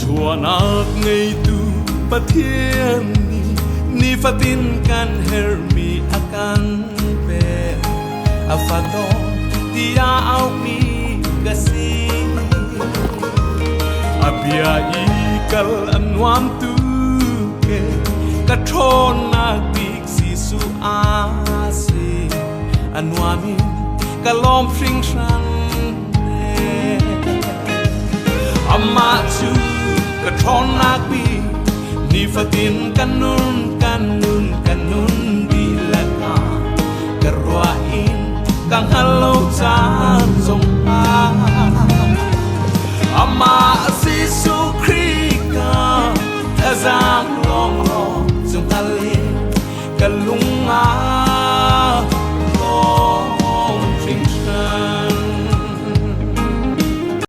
ชวนักไงตูปะเทียนนี่นี่ฟาตินกันเฮรมีอาการเป็นอาฟาตองที่ยาเอามีกสซีอาบียาอีกัลอันวามตูเกกระทอนนาติกสิสุอาซิอันวามีกะลอมฟริงชัน thon nak bi ni fatin kanun kanun kanun bilaka in, kang halo chan zong pa